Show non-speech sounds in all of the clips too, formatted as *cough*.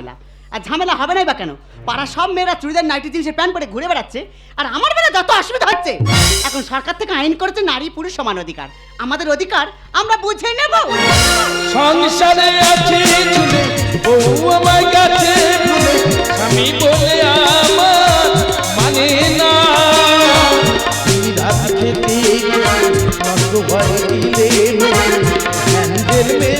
ঝামেলা। আর ঝামেলা হবে নাই বা কেন? পাড়া সব মেয়েরা চুড়িদার, নাইটি জিনিসের প্যান্ট পরে ঘুরে বেড়াচ্ছে, আর আমার বেলা যত অসুবিধা হচ্ছে, এখন সরকার থেকে আইন করেছে নারী পুরুষ সমান অধিকার। আমাদের অধিকার আমরা বুঝে নেব। সংসারে আছে বউ আমার কাছে স্বামী বলে আমার মানে না। রাত খেতে নষ্ট হয়ে গেলে হ্যান্ডেল মেরে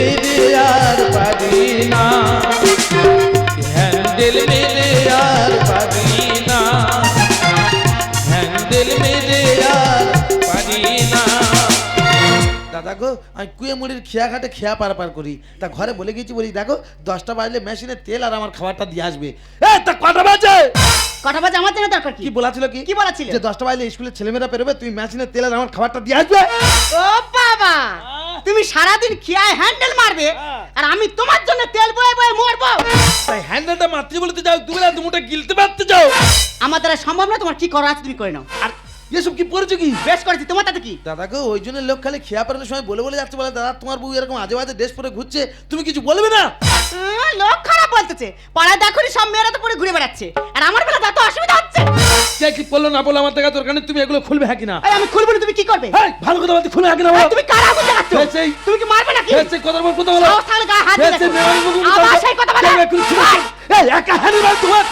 মেরে আর পারি না হ্যান্ডেল মেরে আর পারি গো আমি কুয়ে মুড়ির খেয়া ঘাটে খেয়া পার পার করি। তা ঘরে বলে গেছি বলি দেখো দশটা বাজলে মেশিনে তেল আর আমার খাবারটা দিয়ে আসবে। এ তা কটা বাজে? কটা বাজে? আমার জন্য দরকার কি? কি বলা ছিল কি? কি বলা ছিল? যে দশটা বাজলে স্কুলের ছেলেমেয়েরা পেরোবে তুমি মেশিনে তেল আর আমার খাবারটা দিয়ে আসবে। ও বাবা! তুমি সারাদিন খেয়ায় হ্যান্ডেল মারবে আর আমি তোমার জন্য তেল বয়ে বয়ে মরবো। তাই হ্যান্ডেলটা মাতৃ বলতে যাও তুমি না দুমুটা গিলতে পারতে যাও। আমার দ্বারা সম্ভব না তোমার কি করা আছে তুমি করে নাও। আর এসব কি পড়েছো কি? বেশ করেছি তোমার তাতে কি? দাদা গো ওই জন্য লোক খালি খেয়া পারানোর সময় বলে বলে যাচ্ছে বলে দাদা তোমার বউ এরকম আজে বাজে ড্রেস পরে ঘুরছে তুমি কিছু বলবে না? লোক খারাপ বলতেছে। পাড়ায় দেখো সব মেয়েরা তো পরে ঘুরে বেড়াচ্ছে। আর আমার বেলা যত অসুবিধা হচ্ছে। কে কি বলল না বলল আমার দেখা দরকার নেই তুমি এগুলো খুলবে হ্যাঁ কিনা? আমি খুলবো না, তুমি কি করবে? ভালো কথা বলতে খুলবে হ্যাঁ কিনা তুমি কারা আগুন দেখাচ্ছ? তুমি কি মারবে নাকি? হয়েছে, কথার পর কথা বলো। সাহস থাকলে গায়ে হাত দিয়ে আবার সেই কথা বলে। একা মার তোমার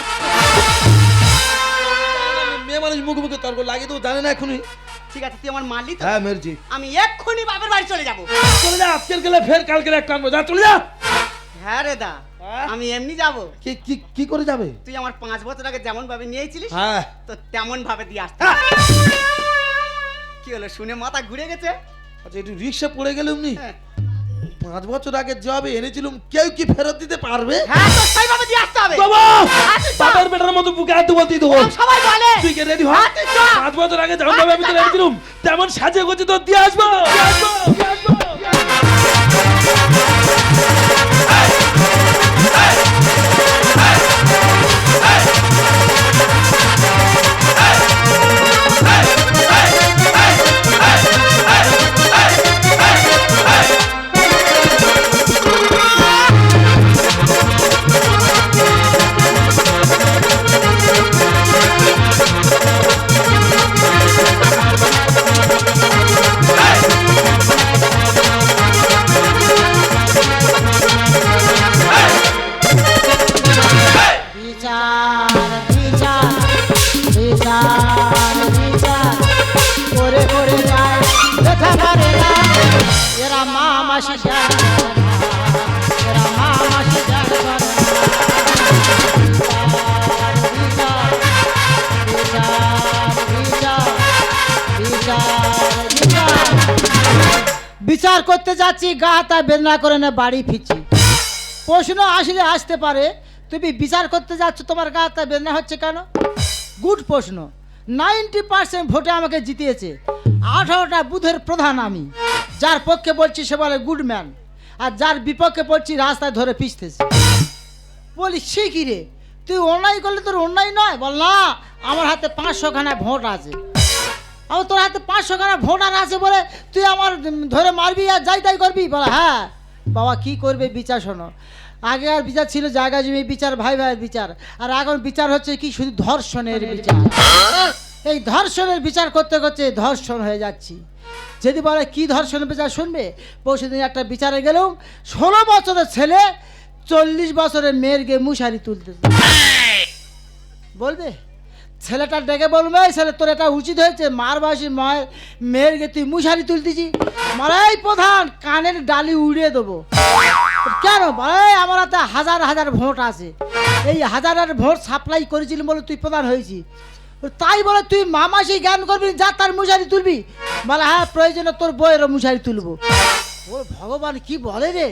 মেয়ে মানুষ মুখে মুখে তর্ক লাগিয়ে তো জানে না এখনই। ঠিক আছে তুই আমার মারলি তো হ্যাঁ মেরজি। আমি এক্ষুনি বাপের বাড়ি চলে যাব। চলে যা আজকের গেলে ফের কালকে একটা আনব যা চলে যা। হ্যাঁ রে দা হ্যাঁ? আমি এমনি যাব। কি কি কি করে যাবে? তুই আমার পাঁচ বছর আগে যেমন ভাবে নিয়েছিলিস হ্যাঁ। তো তেমন ভাবে দিয়ে আসতে। কি হলো শুনে মাথা ঘুরে গেছে? আচ্ছা একটু রিক্সা পড়ে গেলে এমনি? হ্যাঁ। পাঁচ বছর আগে জবে এনেছিলাম কেউ কি ফেরত দিতে পারবে? হ্যাঁ তো সেইভাবে দিয়ে আসতে হবে। বাবা তুই চল। বাবার বেটার মতো বুকে হাত বলতে দেবো। সবাই বলে। তুই কে রেডি হ। পাঁচ বছর আগে যেমন ভাবে আমি তো এনেছিলাম তেমন সাজে গোছে তো দিয়ে আসব। দিয়ে আসব, দিয়ে আসব। করতে যাচ্ছি, গা হাতা বেদনা করে না বাড়ি ফিরছি। প্রশ্ন আসলে আসতে পারে, তুমি বিচার করতে যাচ্ছ, তোমার গা হাতে বেদনা হচ্ছে কেন? গুড প্রশ্ন। নাইনটি পার্সেন্ট ভোটে আমাকে জিতিয়েছে। আঠারোটা বুথের প্রধান আমি। যার পক্ষে বলছি সে বলে গুড ম্যান আর যার বিপক্ষে বলছি রাস্তায় ধরে পিছতেছে। বলি, সে কি রে? তুই অন্যায় করলে তোর অন্যায় নয়? বল না, আমার হাতে পাঁচশো খানা ভোট আছে। আমার তোর হাতে পাঁচশো খানা ভোটার আছে বলে তুই আমার ধরে মারবি আর যাই তাই করবি? বলে হ্যাঁ। বাবা কি করবে বিচার শোনো। আগে আর বিচার ছিল জায়গা জমি বিচার ভাই ভাইয়ের বিচার। আর এখন বিচার হচ্ছে কি শুধু ধর্ষণের বিচার। এই ধর্ষণের বিচার করতে করতে ধর্ষণ হয়ে যাচ্ছি। যদি বলে কি ধর্ষণের বিচার শুনবে? পরশু দিন একটা বিচারে গেলাম ষোলো বছরের ছেলে চল্লিশ বছরের মেয়ের গিয়ে মুশারি তুলতে বলবে? ছেলেটা ডেকে বলবে ছেলে, তোর এটা উচিত হয়েছে। মার বয়সী মায়ের মেয়ের গে তুই মুশারি তুলতেছি। মারাই প্রধান, কানের ডালি উড়িয়ে দেবো। কেন? বলে আমার হাতে হাজার হাজার ভোট আছে। এই হাজার হাজার ভোট সাপ্লাই করেছিলি বলে তুই প্রধান হয়েছি। তাই বলে, তুই মামাসি জ্ঞান করবি, যা তার মুশারি তুলবি। বলে হ্যাঁ প্রয়োজনে তোর বইয়েরও মুশারি তুলবো। ও ভগবান কি বলে রে?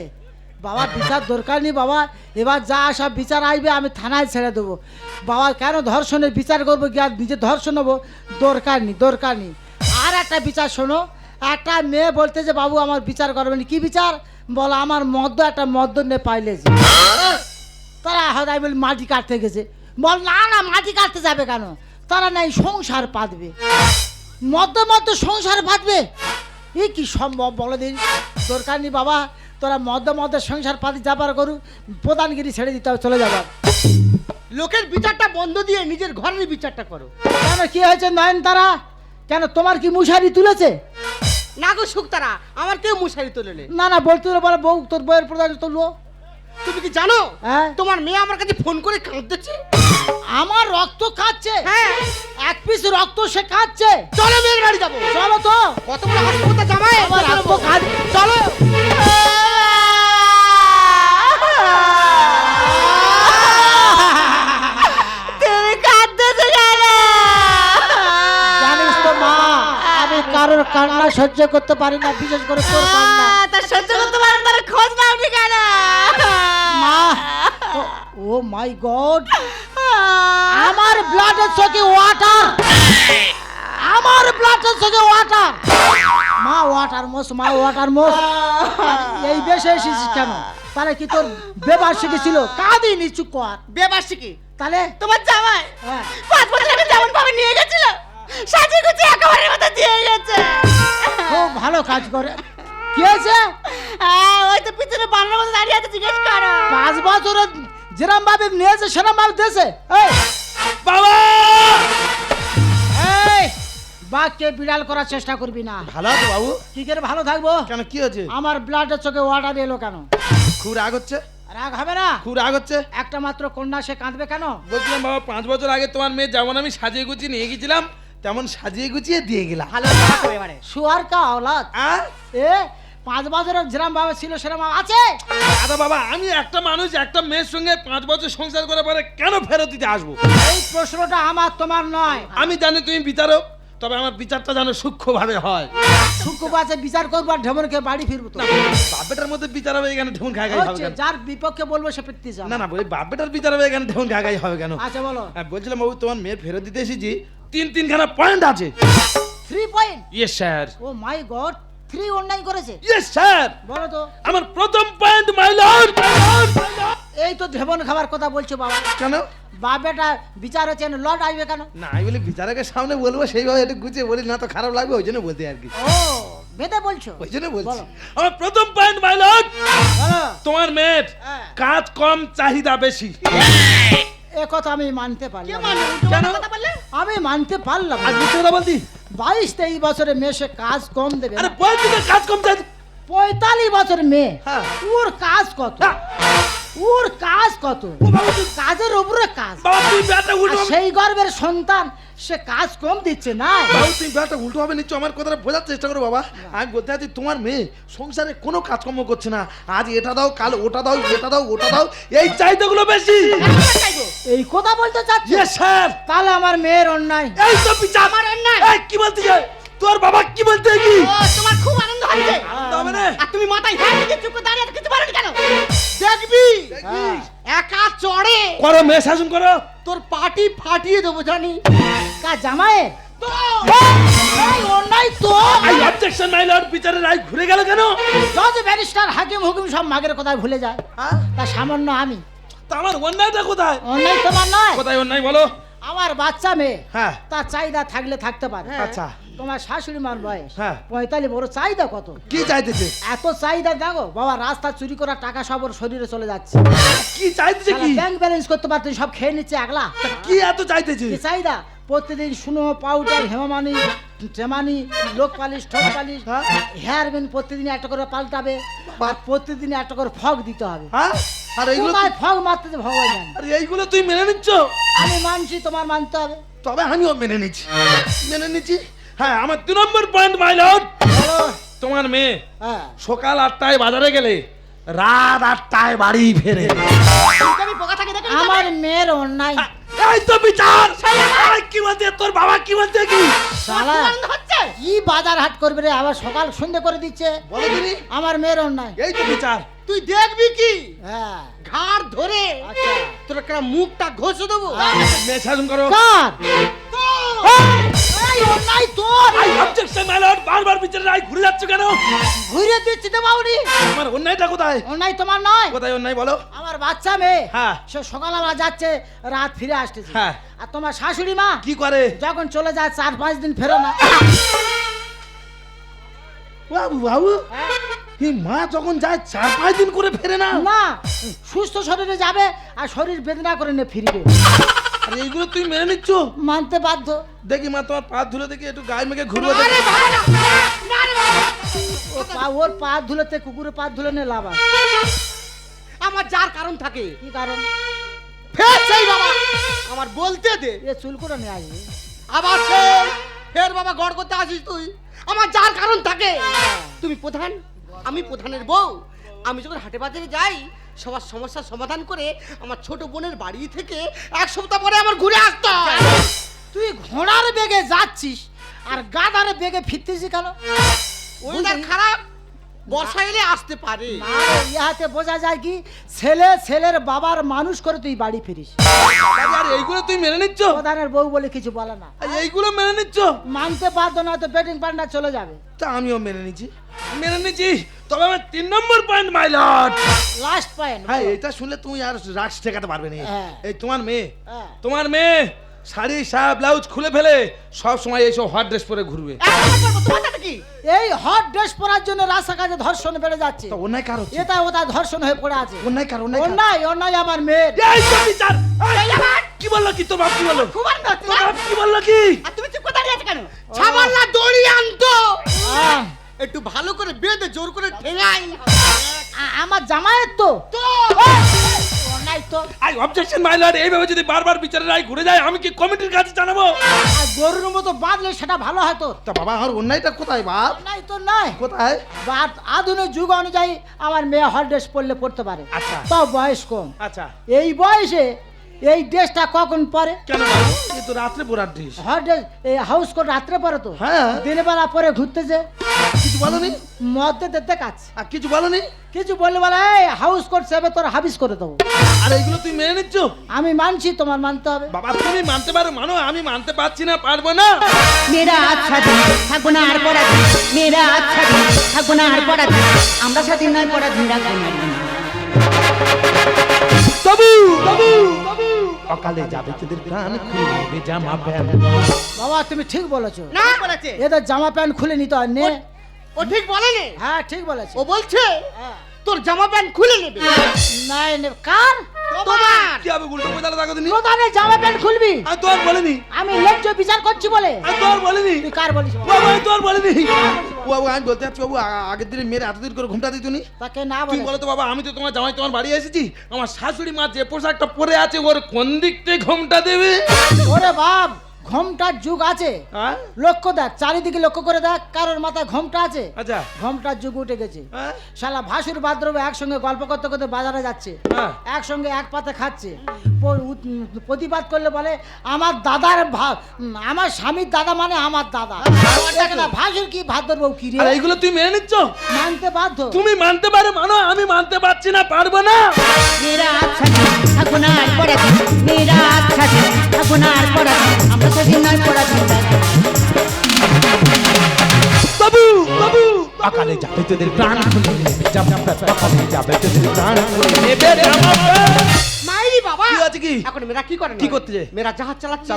বাবা, বিচার দরকার নেই বাবা। এবার যা সব বিচার আসবে, আমি থানায় ছেড়ে দেবো। বাবা, কেন ধর্ষণের বিচার করব আর নিজে ধর্ষণ হব? দরকার নেই দরকার নেই। আর একটা বিচার শোনো, একটা মেয়ে বলতে যে, বাবু, আমার বিচার করবেন কি বিচার? বলো, আমার মদ্য একটা মদ্য নে পাইলেছে তারা হয়তো, আমি বলি, মাটি কাটতে গেছে। বল, না না, মাটি কাটতে যাবে কেন? তারা নাই, সংসার পাতবে। মদ্য মদ্য সংসার পাতবে? এ কি সম্ভব বলো দিন দরকার নেই বাবা। তোরা মদ্য মদের সংসার পাতি যাবার করু প্রধানগিরি ছেড়ে দিতে হবে চলে যাবার। লোকের বিচারটা বন্ধ দিয়ে নিজের ঘরের বিচারটা করো। কেন কি হয়েছে নয়ন তারা কেন তোমার কি মুশারি তুলেছে? না গো শুক্তারা আমার কেউ মশারি তোলেনি। না না বলতে বলে বউ তোর বইয়ের প্রধান তুলবো তুমি কি জানো? হ্যাঁ। তোমার মেয়ে আমার কাছে ফোন করে কাঁদতেছে। আমার রক্ত খাচ্ছে। হ্যাঁ। এক পিস রক্ত সে খাচ্ছে। চলো মেয়ের বাড়ি যাব। চলো তো। কত বড় হাসপাতাল জামাই। আমার রক্ত খাচ্ছে। চলো। তুমি কাঁদতেছো কেন? জানিস তো মা আমি কারোর কান্না সহ্য করতে পারি না বিশেষ করে তোর কান্না। তার সহ্য করতে পারেন তার খোঁজ নাওনি কেন মা ও মাই গড আমার ব্লাডের চোখে ওয়াটার আমার ব্লাডের চোখে ওয়াটার মা ওয়াটার মোস মা ওয়াটার মোস এই দেশে এসেছিস কেন? তাহলে কি তোর বেবার শিখেছিল কাঁদিনি চুপ কর। বেবার্ষিকী তাহলে? তোমার জামাই? হ্যাঁ। পাঁচ বছর আগে যেমন ভাবে নিয়ে গেছিল সাজিয়ে গুছিয়ে একেবারে মতো দিয়ে গেছে। খুব ভালো কাজ করে। কি হয়েছে? ওই তো পিছনে বানরের মতো দাঁড়িয়ে আছে জিজ্ঞেস করো। পাঁচ বছরে যেরম ভাবে নিয়েছে সেরম ভাবে দিয়েছে। এই বাবা! এই বিড়াল করার চেষ্টা করবি না। ভালো আছো বাবু? কি করে ভালো থাকব? কেন কি হয়েছে? আমার ব্লাডের চোখে ওয়াটার এলো কেন? খুব রাগ হচ্ছে? রাগ হবে না? খুব রাগ হচ্ছে? একটা মাত্র কন্যা সে কাঁদবে কেন? বলছিলাম বাবা পাঁচ বছর আগে তোমার মেয়ে যেমন আমি সাজিয়ে গুছিয়ে নিয়ে গেছিলাম তেমন সাজিয়ে গুছিয়ে দিয়ে গেলাম। ভালো এবারে। শুয়ার কা আওলাদ এ পাঁচ বছরের যেরম ভাবে ছিল সেরম আছে। দাদা বাবা আমি একটা মানুষ একটা মেয়ের সঙ্গে পাঁচ বছর সংসার করে পরে কেন ফেরত দিতে আসব? এই প্রশ্নটা আমার তোমার নয়। আমি জানি তুমি বিচারক তবে আমার বিচারটা যেন সূক্ষ্মভাবে হয়। শুক্র আছে বিচার করব আর ঢেমনকে বাড়ি ফিরবো তো। বাপেটার মধ্যে বিচার হবে এখানে ঢেউন খাই খাই হবে যার বিপক্ষে বলব সে পিত্তি যা না না ওই বাপেটার বিচার হবে এখানে ঢেউন খাই খাই হবে কেন? আচ্ছা বলো। হ্যাঁ, বলছিলাম বাবু তোমার মেয়ে ফেরত দিতে এসেছি তিন তিনখানা পয়েন্ট আছে। Three point yes sir oh my god three online করেছে। ইয়েস স্যার বলো তো। আমার প্রথম পয়েন্ট মাই লর্ড এই তো ঢেবন খাবার কথা বলছো বাবা। কেন? বাপেটা বিচার হচ্ছে লট আসবে কেন? না আমি বলি বিচারকের সামনে বলব সেইভাবে একটু গুছিয়ে বলি না তো খারাপ লাগবে ওই জন্য বলতে আর কি। ও বেঁধে বলছো? ওই জন্য বলছি। আমার প্রথম পয়েন্ট মাই লর্ড তোমার মেয়ের হ্যাঁ। কাজ কম চাহিদা বেশি। এ কথা আমি মানতে পারলাম আমি মানতে পারলাম আর। মিথ্যে কথা বলতি বাইশ তেইশ বছরের মেয়ে সে কাজ কম দেবে আরে না। কাজ কম চাহিদা পঁয়তাল্লিশ বছর মেয়ে হ্যাঁ। ওর কাজ কত হ্যাঁ। ওর কাজ কত? কাজের উপরে কাজ। ব্যাটা সেই গর্বের সন্তান সে কাজ কম দিচ্ছে না। বাবু তুমি ব্যাপারটা উল্টো হবে নিচ্ছ আমার কথাটা বোঝার চেষ্টা করো বাবা। আমি বলতে চাচ্ছি তোমার মেয়ে সংসারে কোনো কাজকর্ম করছে না। আজ এটা দাও কাল ওটা দাও এটা দাও ওটা দাও এই চাহিদাগুলো বেশি। এই কথা বলতে চাচ্ছি? স্যার তাহলে আমার মেয়ের অন্যায়। এই তো বিচার। আমার অন্যায়। এই কি বলতে চাই? তোর বাবা কি বলতে কি? তোমার খুব আনন্দ হচ্ছে। তবে না? আর তুমি মাথায় হ্যাঁ চুপ করে দাঁড়িয়ে আছো, কিছু পারোনি কেন? দেখবি। একা চড়ে। করো মেয়ে শাসন করো। তোর পাটি ফাটিয়ে দেবো জানি। কা জামাইয়ের তো। অন্যায় তো। আই অবজেকশন মাই লর্ড বিচারের রায় ঘুরে গেল কেন? জজ ব্যারিস্টার হাকিম হুকুম সব মাগের কথায় ভুলে যায়। হ্যাঁ? তা সামান্য আমি। তা আমার অন্যায়টা কোথায়? অন্যায় তোমার নয়। কোথায় অন্যায় বলো? আমার বাচ্চা মেয়ে হ্যাঁ। তার চাহিদা থাকলে থাকতে পারে। আচ্ছা। তোমার শাশুড়ি মার বয়স হ্যাঁ। পঁয়তাল্লিশ বড় চাহিদা কত? কি চাইতেছে? এত চাহিদা দেখো বাবা রাস্তা চুরি করা টাকা সব ওর শরীরে চলে যাচ্ছে। কি চাইতেছে কি? ব্যাংক ব্যালেন্স করতে পারতে সব খেয়ে নিচ্ছে একলা? কি এত চাইতেছে? কি চাহিদা? প্রতিদিন শুনো পাউডার হেমামানি টেমানি লোক পালিশ ঠোঁট পালিশ হ্যাঁ। হেয়ার বেন প্রতিদিন একটা করে পাল্টাবে আর প্রতিদিন একটা করে ফগ দিতে হবে। হ্যাঁ। আর এইগুলো কোথায় ফগ মারতে যে ভগবান জানে। আর এইগুলো তুই মেনে নিচ্ছ? আমি মানছি তোমার মানতে হবে। তবে আমিও মেনে নিচ্ছি। মেনে নিচ্ছি? হ্যাঁ আমার দু নম্বর পয়েন্ট মাই লর্ড তোমার মেয়ে হ্যাঁ। সকাল আটটায় বাজারে গেলে রাত আটটায় বাড়ি ফেরে। আমি বোকা থাকি দেখে আমার মেয়ের অন্যায়। এই তো বিচার! কি বলতে তোর বাবা কি বলতে কি? শালা হচ্ছে? কি বাজার হাট করবে রে? আবার সকাল সন্ধে করে দিচ্ছে। বলো তিনি আমার মেয়ের অন্যায়। এই তো বিচার। তুই দেখবি কি? হ্যাঁ। ঘাড় ধরে আচ্ছা। তোর একটা মুখটা ঘষে দেবো। মেয়ে শাসন করো। কার? অন্যায় তোর! আই অবজেকশন মাই লর্ড বারবার বিচারে রায় ঘুরে যাচ্ছে কেন? ঘুরে দিচ্ছি তো বাউরি আমার অন্যায়টা কোথায়? অন্যায় তোমার নয়। কোথায় অন্যায় বলো? আমার বাচ্চা মেয়ে হ্যাঁ। সে সকাল সকালবেলা যাচ্ছে রাত ফিরে আসতেছে। হ্যাঁ। আর তোমার শাশুড়ি মা কি করে? যখন চলে যায় চার পাঁচ দিন ফেরো না। বাবু বাবু। এই মা যখন যায় চার পাঁচ দিন করে ফেরে না। না সুস্থ শরীরে যাবে আর শরীর বেদনা করে নিয়ে ফিরবে। আর এইগুলো তুই মেনে নিচ্ছ? মানতে বাধ্য। দেখি মা তোমার পা ধুলে দেখি একটু গায়ে মেঘে ঘুরবো। ও পা ওর পা ধুলোতে কুকুরের পা ধুলে নিয়ে লাভ আমার যার কারণ থাকে। কি কারণ? ফের সেই বাবা। আমার বলতে দে। এ চুল করে নিয়ে আসবে। আবার ফের বাবা গড় করতে আসিস তুই। আমার যার কারণ থাকে। তুমি প্রধান? আমি প্রধানের বউ। আমি যখন হাটে বাজারে যাই সবার সমস্যার সমাধান করে আমার ছোট বোনের বাড়ি থেকে এক সপ্তাহ পরে আমার ঘুরে আসতো তুই ঘোড়ার বেগে যাচ্ছিস আর গাদার বেগে ফিরতেছিস কেন? খারাপ। বর্ষা এলে আসতে পারে। ইহাতে বোঝা যায় কি ছেলে ছেলের বাবার মানুষ করে তুই বাড়ি ফিরিস। আরে, এইগুলো তুই মেনে নিচ্ছ? প্রধানের বউ বলে কিছু বলে না। এইগুলো মেনে নিচ্ছ? মানতে পারতো না তো বেটিং পার্টনার চলে যাবে। তা আমিও মেনে নিচ্ছি। মেনে নিচ্ছি। তবে আমার তিন number point my lord last point হ্যাঁ এটা শুনলে তুমি আর রাগ ঠেকাতে পারবে না। হ্যাঁ। এই তোমার মেয়ে। হ্যাঁ। তোমার মেয়ে। শাড়ি শাড়ি ব্লাউজ খুলে ফেলে সব সময় এইসব হট ড্রেস পরে ঘুরবে। এই হট ড্রেস পরার জন্য রাস্তাঘাটে ধর্ষণ বেড়ে যাচ্ছে। তা অন্যায় কার এটা ওটা ধর্ষণ হয়ে পড়ে আছে। অন্যায় কার অন্যায়? অন্যায় আমার মেয়ে এই তো বিচার! এই, কি বলল কি? তোর বাপ কি বলল? হচ্ছে তোর বাপ কি বলল কি? আর তুমি চুপ করে দাঁড়িয়ে আছো কেন? ছামাল্লা দড়ি আনতো! একটু ভালো করে বেঁধে জোর করে ঠেঙাই। আমার জামাইয়ের তো। তো! তো আই অবজেকশন মাই লর্ড এইভাবে যদি বারবার বিচারে রায় ঘুরে যায় আমি কি কমিটির কাছে জানাব? আর গরুর মতো বাঁধলে সেটা ভালো হয় তো তা বাবা আমার অন্যায়টা কোথায় বাপ? নাই তো নাই কোথায়? বাট আধুনিক যুগ অনুযায়ী আমার মেয়ে হল ড্রেস পরলে পড়তে পারে। আচ্ছা। তাও বয়স কম। আচ্ছা। এই বয়সে এই ড্রেসটা কখন পরে? কেন এ তো রাত্রে পরার ড্রেস হট ড্রেস এই হাউস কোট রাত্রে পরে তো? হ্যাঁ। দিনের বেলা পরে ঘুরতে যে কিছু বলনি? মধ্যে দেখতে কাজ। আর কিছু বলনি? কিছু বললে বলে এই হাউস কোট সেবে তোর হাবিস করে দেবো। আর এইগুলো তুই মেনে নিচ্ছ? আমি মানছি তোমার মানতে হবে। বাবা তুমি মানতে পারো মানো আমি মানতে পারছি না পারব না। মেয়েরা আজ স্বাধীন থাকব না আর পরাধীন। মেয়েরা আজ স্বাধীন থাকব না আর পরাধীন। আমরা স্বাধীন নয় পরাধীন রাখব না তবু অকালে যাবে তোদের প্রাণ খুলে জামা প্যান্ট। বাবা তুমি ঠিক বলেছ। না। বলেছে। এদের জামা প্যান্ট খুলে নিতে হয় নে। ও ঠিক বলেনি? হ্যাঁ ঠিক বলেছে। ও বলছে? হ্যাঁ। তোর জামা প্যান্ট খুলে নেবে। নাই নে কার? তোমার। কি হবে উল্টো বোঝালে দেখো তুমি প্রধানের জামা প্যান্ট খুলবি? আমি তোর বলিনি? আমি ন্যায্য বিচার করছি বলে। আমি তোর বলিনি? তুই কার বলিস? বাবা? আমি তোর বলিনি। ও বাবু আমি বলতে চাচ্ছি বাবু আগের দিনে মেয়ের এতদিন করে ঘুমটা দিত নি তাকে না তুই বলে। বলো তো বাবা আমি তো তোমার জামাই তোমার বাড়ি এসেছি। আমার শাশুড়ি মা যে পোশাকটা পরে আছে ওর কোন দিক থেকে ঘুমটা দেবে? ওরে বাপ ঘোমটার যুগ আছে। হ্যাঁ? লক্ষ্য দেখ চারিদিকে লক্ষ্য করে দেখ কারোর মাথায় ঘোমটা আছে। আচ্ছা। ঘোমটার যুগ উঠে গেছে। হ্যাঁ? শালা ভাসুর বাদ্রবে একসঙ্গে গল্প করতে করতে বাজারে যাচ্ছে। হ্যাঁ। একসঙ্গে এক পাতে খাচ্ছে। প্রতিবাদ করলে বলে আমার দাদার আমার স্বামীর দাদা মানে আমার দাদা। দেখ না ভাসুর কি ভাদ্র বউ কি রে? আর এইগুলো তুই মেনে নিচ্ছ? মানতে বাধ্য। তুমি মানতে পারো মানো আমি মানতে পারছি না পারব না। মেয়েরা স্বাধীন থাকব না আর মেয়েরা আজ স্বাধীন থাকব না আর পরাধীন আমরা অকালে যাবে তোদের প্রাণ খুলে নেবে যাবে তোদের প্রাণ। খুলে নেবে মাইরি বাবা। আছে কি? এখন মেয়েরা কি করে কি করতে যায়? মেয়েরা জাহাজ চালাচ্ছে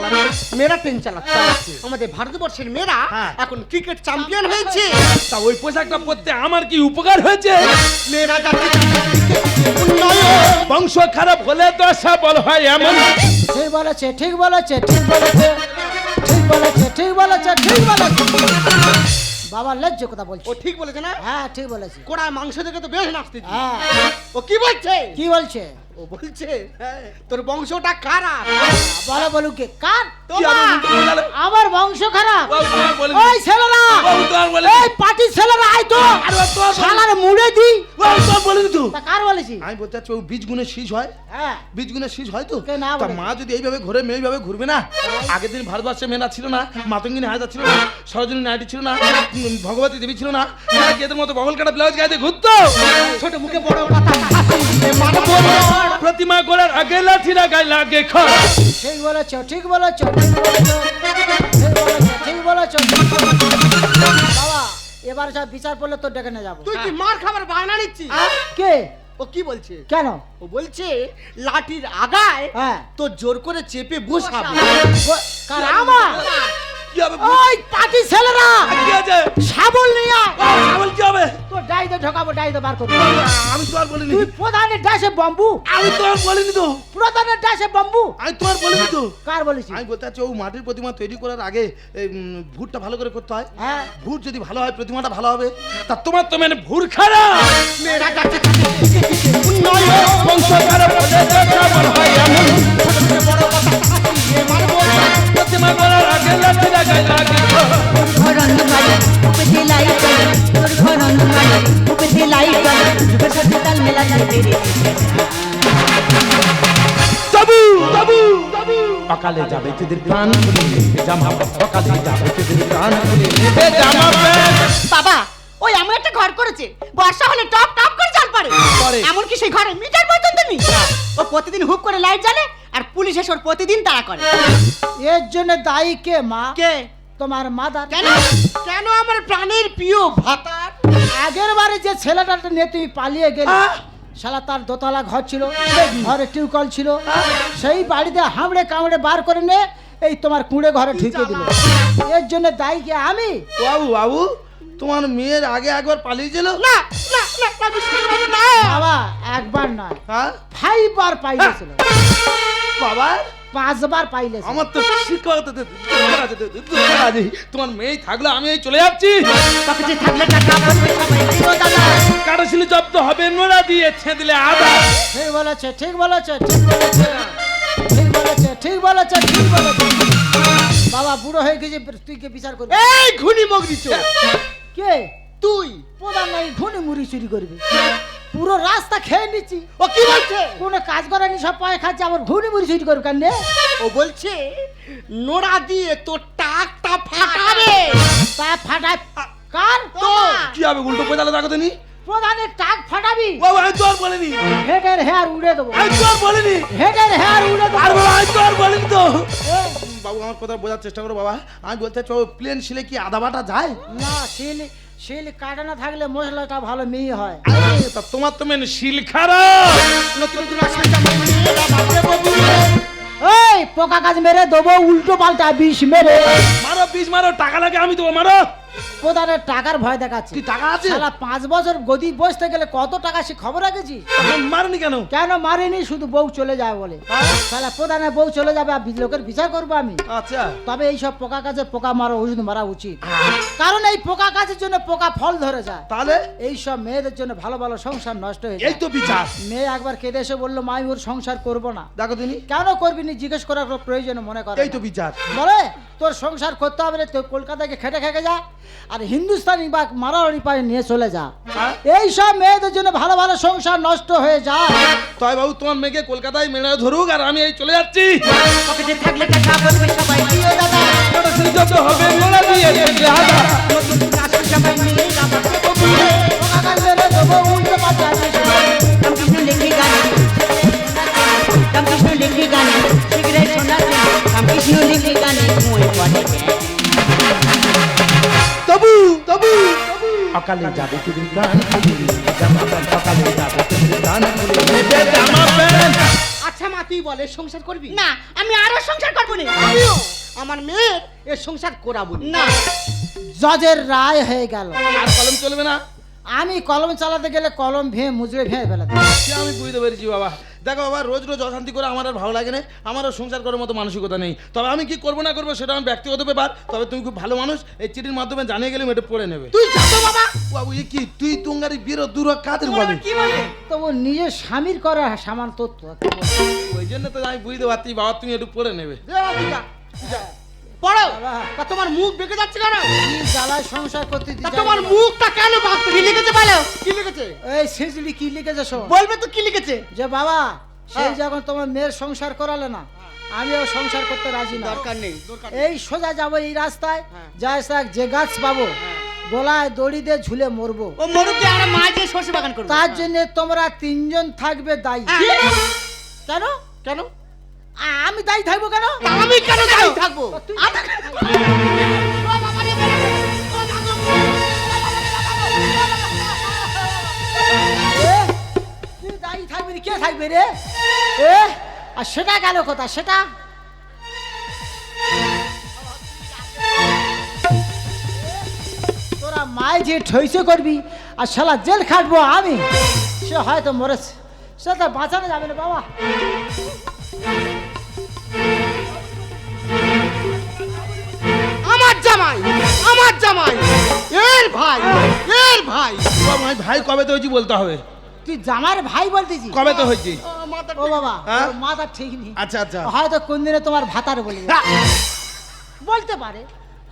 মেয়েরা ট্রেন চালাচ্ছে। আমাদের ভারতবর্ষের মেয়েরা হ্যাঁ। এখন ক্রিকেট চ্যাম্পিয়ন হয়েছে। তা ওই পোশাকটা পরতে আমার কি উপকার হয়েছে? মেয়েরা বংশ খারাপ হলে তো সবল হয় এমন। ঠিক বলেছে ঠিক বলেছে ঠিক বলেছে। ঠিক বলেছে ঠিক বলেছে ঠিক বলেছে। বাবা লজ্জ কথা বলছি। ও ঠিক বলেছে না? হ্যাঁ ঠিক বলেছে। কোড়ায় মাংস দেখে তো বেশ নাচতেছি হ্যাঁ। ও কি বলছে? কি বলছে? ও বলছে হ্যাঁ, তোর বংশটা খারাপ বলো বলুক কার? আমার বংশ খারাপ। ওই ছেলেরা। এই ছেলেরা আয় তো। শালার মুড়ে দি বলিনি তো। কার বলেছি আমি বলতে চাচ্ছি ওই বীজ গুণে শীষ হয় হ্যাঁ বীজ গুণে শীষ হয় তো না মা যদি এইভাবে ঘুরে মেয়ে এইভাবে ঘুরবে না আগের দিন ভারতবর্ষে মেয়েরা ছিল না মাতঙ্গিনী হায়দা ছিল না সরোজিনী নাইডু ছিল না ভগবতী দেবী ছিল না এদের মতো বগল কাটা ব্লাউজ গায়ে ঘুরতো ছোট মুখে বড় কথা মানে প্রতিমা করার আগে লাঠিরা গায়ে লাগে খড় ঠিক বলেছ ঠিক বলেছ ঠিক বলেছ ঠিক বলেছ বাবা এবার সব বিচার করলে তো ডেকে নিয়ে যাব। তুই কি মার খাবার বায়না নিচ্ছিস? কে? ও কি বলছে? কেন? ও বলছে লাঠির আগায় হ্যাঁ। তো জোর করে চেপে বসাবে। আমার? কি হবে ওই পার্টি ছেলেরা! কি আছে? শাবল নিয়ে আয়। ও, কি হবে? তো ডাইতে ঢোকাবো ডাইতে বার করব। আমি তো আর বলিনি। তুই প্রধানের ডাসে বম্বু? আমি তো আর বলিনি তো। প্রধানের ডাসে বম্বু? আমি তো আর বলিনি তো। কার বলেছি আমি বলতে চাচ্ছি ও মাটির প্রতিমা তৈরি করার আগে ভুটটা ভালো করে করতে হয়। হ্যাঁ। ভুট যদি ভালো হয় প্রতিমাটা ভালো হবে। তা তোমার তো মানে ভুর খারাপ। মেয়েরা উন্নয়ন বংশকার বলে কেমন হয় এমন বড় কথা মারবো প্রতিমা করার সকালে যাবে তোদের প্রাণ খুলে নেবে জামা সকালে যাবে তোদের প্রাণ খুলে নেবে জামা প্যান্ট বাবা ওই এমন একটা ঘর করেছে বর্ষা হলে টপ টপ করে জল পড়ে। পড়ে। এমনকি সেই ঘরে মিটার পর্যন্ত নেই। ও প্রতিদিন হুক করে লাইট জ্বালে আর পুলিশ এসে ওর প্রতিদিন তাড়া করে। এর জন্য দায়ী কে মা? কে? তোমার মাদার। কেন? কেন আমার প্রাণের প্রিয় ভাতার? আগের বারে যে ছেলেটাকে নিয়ে তুমি পালিয়ে গেলে শালা তার দোতলা ঘর ছিল ঘরে টিউকল ছিল। সেই বাড়িতে হামড়ে কামড়ে বার করে নে এই তোমার কুঁড়ে ঘরে ঢুকে দিল। এর জন্য দায়ী কে আমি? বাবু বাবু তোমার মেয়ের আগে একবার পালিয়েছিল? না না না না বিশ্বাস করো না। বাবা। একবার নয়। ফাইবার ফাইভ বার পাইলেছিল বাবা পাঁচবার পাইলে আমার তো শিক্ষক তো- তো- দরকার আছে, তো- দরকার আছে। তোমার মেয়ে থাকলে আমি এই চলে যাচ্ছি পকেটে থাকলে টাকা দাদা জব্দ হবে নোড়া দিয়ে ছেঁদলে আদা ঠিক বলেছে ঠিক বলেছে ঠিক বলেছে ঠিক বলেছে ঠিক বলেছে ঠিক বলেছে বাবা বুড়ো হয়ে গেছে তুই কে বিচার করবি এই ঘুনি মগরি চোর কে তুই প্রধান নাই ঘুনি মুড়ি চুরি করবি পুরো রাস্তা খেয়ে নিচ্ছি। ও কি বলছে? কোনো কাজ করেনি সব পায়ে খাচ্ছে আবার ঘুনি মুড়ি চুরি করবি কেন? ও বলছে নোড়া দিয়ে তোর টাকটা ফাটাবে। তা ফাটায় কার তোর কি হবে উল্টো পয়দালে দেখো তুমি? প্রধানের টাক ফাটাবি। বাবু আমি তো আর বলিনি। হেডের হেয়ার উড়ে দেবো। আমি তো আর বলিনি। হেডের হেয়ার উড়ে দেবো। আর বাবা আমি তো আর বলিনি তো। বাবু আমার কথা বোঝার চেষ্টা করো বাবা। আমি বলতে চাই প্লেন শিলে কি আধা বাটা যায়? না শিল শিল কাটা না থাকলে মশলাটা ভালো মিহি হয়। তা তোমার তো মেন শিল খারাপ। নতুন এই পোকা কাজ মেরে দেবো উল্টো পাল্টা বিষ মেরে। মারো পিস মারো টাকা লাগে আমি দেবো মারো। প্রধানের টাকার ভয় দেখাচ্ছে। কি টাকা আছে? শালা পাঁচ বছর গদি বসতে গেলে কত টাকা সে খবর রাখেছি মারনি কেন? কেন মারিনি? শুধু বউ চলে যায় বলে। শালা প্রধানের বউ চলে যাবে আর লোকের বিচার করব আমি। আচ্ছা। তবে এই সব পোকা কাজে পোকা মারা ওষুধ মারা উচিত। কারণ এই পোকা কাজের জন্য পোকা ফল ধরে যায়। তাহলে? এই সব মেয়েদের জন্য ভালো ভালো সংসার নষ্ট হয়ে এই যায়। তো বিচার। মেয়ে একবার কেঁদে এসে বলল মাই ওর সংসার করব না। দেখো তুমি কেন করবি নি? জিজ্ঞেস করার প্রয়োজন মনে করে এই তো বিচার। বলে তোর সংসার করতে হবে রে তুই কলকাতাকে খেটে খেটে যা। আর হিন্দুস্তানি বা মারাড়ি পায়ে নিয়ে চলে যা। হ্যাঁ? এই সব মেয়েদের জন্য ভালো ভালো সংসার নষ্ট হয়ে যায়। তাই বাবু তোমার মেয়েকে কলকাতায় মেলে ধরুক আর আমি এই চলে যাচ্ছি। পকেটে থাকলে টাকা বলবে সবাই। দিও দাদা? কারোশিলি জব্দ হবে নোড়া দিয়ে ছেঁদলে নতুন নতুন আসবে জামাই মেয়েরা বাপরে বাবু মেরে দেবো উল্টো পাল্টা রামকৃষ্ণ লেখে গানে। রামকৃষ্ণ লেখে গানে। সিগারেট শোনাতে রামকৃষ্ণ লেখে গানে। মই পড়ে তবু তবু সকালে যাবে খুলে নেবে জামা প্যান্ট যাবে জামা প্যান্ট। আচ্ছা মা তুই বলে সংসার করবি? না আমি আরও সংসার করব না। আমিও। আমার মেয়ের এ সংসার করাবো না। জজের রায় হয়ে গেল। আর কলম চলবে না। আমি কলম চালাতে গেলে কলম ভেঙে মুজড়ে ভেঙে ফেলাতে সে আমি বুঝতে পেরেছি বাবা। দেখো বাবা রোজ রোজ অশান্তি করে আমার আর ভালো লাগে না আমার আর সংসার করার মতো মানসিকতা নেই। তবে আমি কি করব না করব সেটা আমার ব্যক্তিগত ব্যাপার তবে তুমি খুব ভালো মানুষ এই চিঠির মাধ্যমে জানিয়ে গেলে এটা পড়ে নেবে। তুই যাব বাবা? বাবু এ কি? তুই তুঙ্গারি বিরো দূর কাদের বলে কি বলে তবু নিজের স্বামীর করা সামান তথ্য ওই জন্য তো আমি বুঝতে পারছি বাবা তুমি একটু পড়ে নেবে। যা। পড়ো। বাবা। তা তোমার মুখ বেঁকে যাচ্ছে কেন? জ্বালায় সংসার করতে তা তোমার মুখটা কেন বাঁকতে কি লিখেছে বলো? কি লিখেছে? এই সিজলি কি লিখেছে শোন? বলবে তো কি লিখেছে? যে বাবা সেই হ্যাঁ। যখন তোমার মেয়ের সংসার করালে না আমিও সংসার করতে রাজি না। দরকার নেই এই সোজা যাব এই রাস্তায় হ্যাঁ। যাই থাক যে গাছ পাবো গলায় দড়ি দিয়ে ঝুলে মরবো। ও মরুকে আমরা মা যে সর্ষে বাগান করব। তার জন্য তোমরা তিনজন থাকবে দায়ী। কেন? কেন? আমি দায়ী থাকব কেন? আমি কেন দায়ী থাকব? দায়ী থাকবি? কে থাকবে রে? এ আর সেটা গেল কথা? সেটা? তোরা মায় যে ঠইসে করবি আর শালা জেল খাটবো আমি সে হয়তো মরেছে। সে তো বাঁচানো যাবে না বাবা। আমার জামাই আমার জামাই এর ভাই এর ভাই। বাবা, আমি ভাই কবে তো হয়েছি বলতে হবে? তুই জামার ভাই বলতেছি কবে তো হয়েছি? ও বাবা হ্যাঁ? মাথা ঠিক নেই। আচ্ছা আচ্ছা। হয়তো কোন দিনে তোমার ভাতার বলবে বলতে পারে।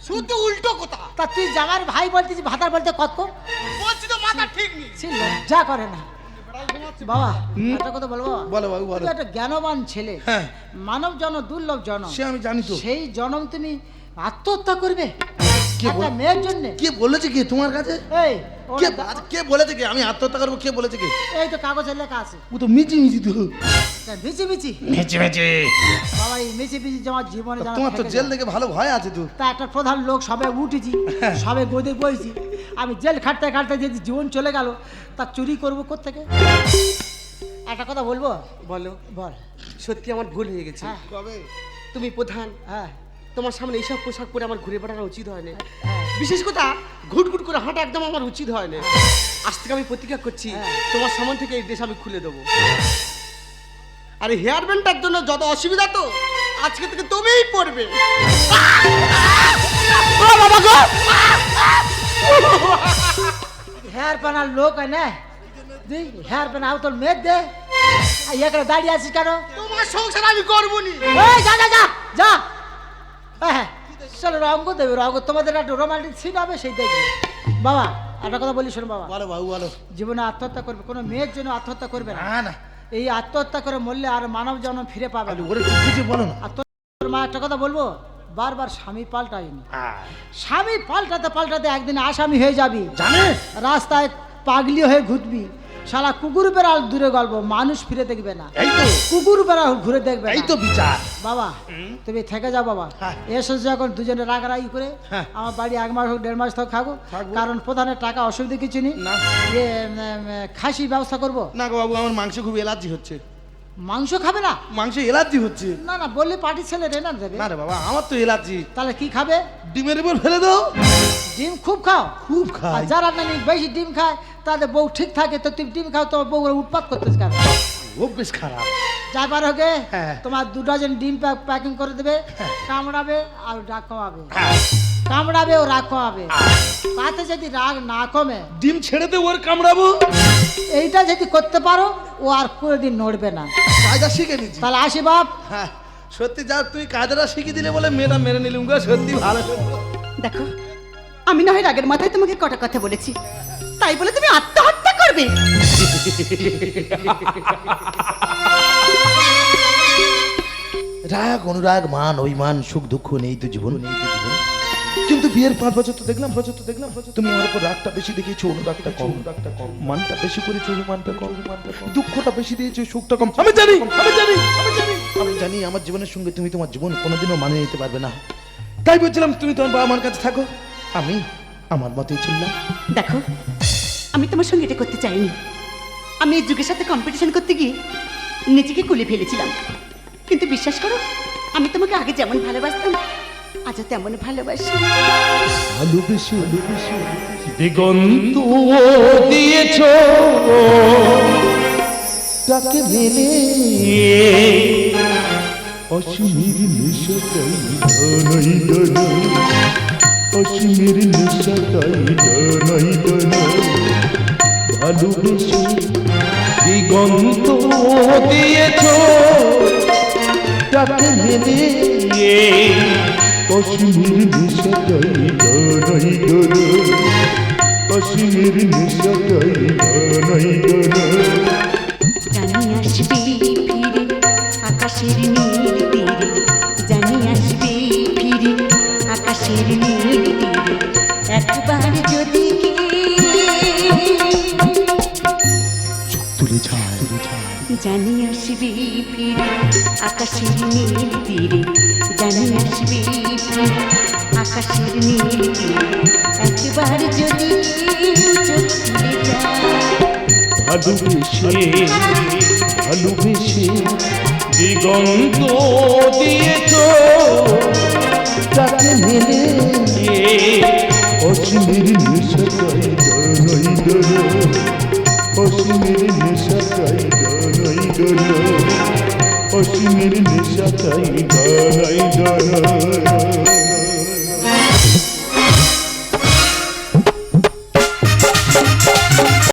শুধু উল্টো কথা। তা তুই জামার ভাই বলতেছি ভাতার বলতে কত বলছি তো মাথা ঠিক নেই। লজ্জা করে না। বাবা। একটা কথা বলব? বলো বাবু বলো। একটা জ্ঞানবান ছেলে। হ্যাঁ। মানব জন দুর্লভ জনম। সে আমি জানি তো। সেই জনম তুমি আত্মহত্যা করবে? একটা মেয়ের জন্য। কে বলেছে কি তোমার কাছে? এই ওর কে কে বলেছে কি? আমি আত্মহত্যা করব কে বলেছে কি? এই তো কাগজে লেখা আছে। ও তো মিচি মিচি তো। মিচি মিচি? মিচি মিচি। বাবা এই মিচি মিচি তোমার জীবনে জানা তোমার তো জেল। থেকে ভালো ভয় আছে তো। তা একটা প্রধান লোক সবে উঠেছি *laughs* সবে গদে বইছি। আমি জেল খাটতে খাটতে যদি জীবন চলে গেল। তা চুরি করব কোথেকে একটা কথা বলব? বলো। বল। সত্যি আমার ভুল হয়ে গেছে। হ্যাঁ। কবে? তুমি প্রধান। হ্যাঁ। তোমার সামনে এইসব পোশাক পরে আমার ঘুরে বেড়ানো উচিত হয় না হ্যাঁ। বিশেষ কথা ঘুট ঘুট করে হাঁটা একদম আমার উচিত হয় না আজ থেকে আমি প্রতিজ্ঞা করছি হ্যাঁ। তোমার সামন থেকে এই দেশ আমি খুলে দেবো। আরে হেয়ার ব্যান্ডটার জন্য যত অসুবিধা তো আজকে থেকে তুমিই পড়বে। ও হেয়ার প্যানার লোক হয় না। তুই হেয়ার আও তোর মেয়ে দে। আর এখানে দাঁড়িয়ে আছিস কেন? তোমার সংসার আমি করব নি। যা যা যা যা। হ্যাঁ হ্যাঁ। চলো রঙ্গ দেবে রঙ্গ। তোমাদের একটা রোমান্টিক সিন হবে সেই দেখবে। বাবা একটা কথা বলি শোনো বাবা। বলো বাবু বলো। জীবনে আত্মহত্যা করবে কোনো মেয়ের জন্য আত্মহত্যা করবে না। না এই আত্মহত্যা করে মরলে আর মানব জন্ম ফিরে পাবে না। ওরে একটু বলো না। আর মা একটা কথা বলব? বারবার স্বামী পাল্টায়নি। স্বামী পাল্টাতে পাল্টাতে একদিন আসামি হয়ে যাবি। জানে রাস্তায় পাগলি হয়ে ঘুরবি। শালা কুকুর বেড়াল দূরে গল্প মানুষ ফিরে দেখবে না। এই তো। কুকুর বেড়াল ঘুরে দেখবে এই তো বিচার। বাবা তুমি থেকে যাও বাবা। হ্যাঁ। এসে যখন দুজনে রাগারাগি করে। হ্যাঁ। আমার বাড়ি এক মাস হোক দেড় মাস তো খাব কারণ প্রধানের টাকা অসুবিধা কিছু নেই। খাসি ব্যবস্থা করব? না গো বাবু আমার মাংস খুব এলার্জি হচ্ছে। মাংস খাবে না? মাংস এলার্জি হচ্ছে। না না বললে পার্টি ছেলে রেনার দেবে। না রে বাবা আমার তো এলার্জি। তাহলে কি খাবে? ডিমের উপর ফেলে দাও। ডিম খুব খাও। খুব আর যারা নাকি বেশি ডিম খায় তাদের বউ ঠিক থাকে তো তুমি ডিম খাও তোমার বউ উৎপাত করতেছ কেন? বেশ খারাপ। পার হোকে হ্যাঁ। তোমার দু ডজন ডিম প্যাকিং করে দেবে কামড়াবে আর ডাক কমাবে। হ্যাঁ। কামড়াবে ও রাগ কমাবে। তাতে যদি রাগ না কমে ডিম ছেড়ে দে ওর কামড়াবো। এইটা যদি করতে পারো ও আর কোনোদিন নড়বে না। কায়দা শিখে নিচ্ছি তাহলে আসি বাপ। হ্যাঁ। সত্যি যা তুই কাজটা শিখিয়ে দিলে বলে মেয়েটা মেরে নিলুম গো সত্যি ভালো দেখো আমি না হয় রাগের মাথায় তোমাকে কটা কথা বলেছি। তাই বলে তুমি আত্মহত্যা করবে? রাগ অনুরাগ মান অভিমান সুখ দুঃখ নেই তো জীবন। নেই তো জীবন কিন্তু বিয়ের পাঁচ বছর তো দেখলাম বছর তো দেখলাম। তুমি আমার উপর রাগটা বেশি দেখিয়েছো অনুরাগটা কম। রাগটা কম মানটা বেশি করেছ অভিমানটা কম। অভিমানটা কম দুঃখটা বেশি দিয়েছ সুখটা কম। আমি জানি আমি জানি আমি জানি আমি জানি আমার জীবনের সঙ্গে তুমি তোমার জীবন কোনোদিনও মানিয়ে নিতে পারবে না। তাই বলছিলাম তুমি তোমার বাবা মার কাছে থাকো। আমি আমার মতেই চললাম। দেখো আমি তোমার সঙ্গে এটা করতে চাইনি। আমি এই যুগের সাথে কম্পিটিশন করতে গিয়ে নিজেকে কুলে ফেলেছিলাম। কিন্তু বিশ্বাস করো আমি তোমাকে আগে যেমন ভালোবাসতাম আজও তেমন ভালোবাসি। ভালোবেসে ভালোবেসে দিগন্ত দিয়েছ। তাকে মেলে নেশাটাই অসীমের নেশাটাই ডানাই ডানাই ভালোবেসে দিগন্ত দিয়েছ? তাকে মেলে অসীমের নেশাটাই ডানাই ডানাই অসীমের নেশাটাই ডানাই ডানাই জানি জানি আসবে ফিরে আকাশের নীল তীরে, জানি আসবে ফিরে আকাশের নীল তীরে। একবার যদি ভালোবেসে ভালোবেসে দিগন্ত দিয়েছ তাকে মেলে অসীমের নেশা চাই দরনই দর অসীমের নেশা চাই ডর অসীমের নেশা তাই ধরাই ডর